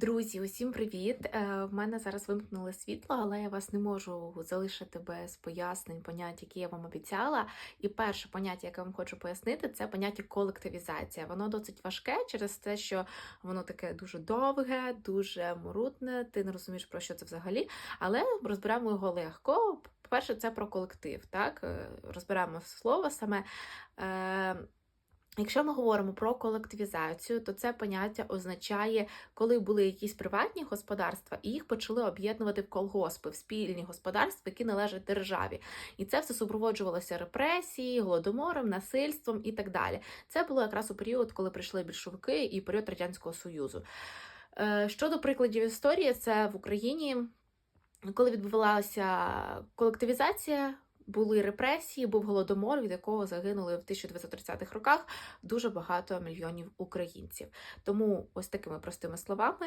Друзі, усім привіт! Е, В мене зараз вимкнули світло, але я вас не можу залишити без пояснень, понять, які я вам обіцяла. І перше поняття, яке я вам хочу пояснити, це поняття колективізація. Воно досить важке через те, що воно таке дуже довге, дуже морутне. Ти не розумієш про що це взагалі, але розберемо його легко. По-перше, це про колектив. Так Е, розберемо слово саме. Якщо ми говоримо про колективізацію, то це поняття означає, коли були якісь приватні господарства, і їх почали об'єднувати в колгоспи, в спільні господарства, які належать державі. І це все супроводжувалося репресії, голодомором, насильством і так далі. Це було якраз у період, коли прийшли більшовики і період Радянського Союзу. Е, Щодо прикладів історії, це в Україні, коли відбувалася колективізація. Були репресії, був голодомор, від якого загинули в 1930-х роках дуже багато мільйонів українців. Тому, ось такими простими словами,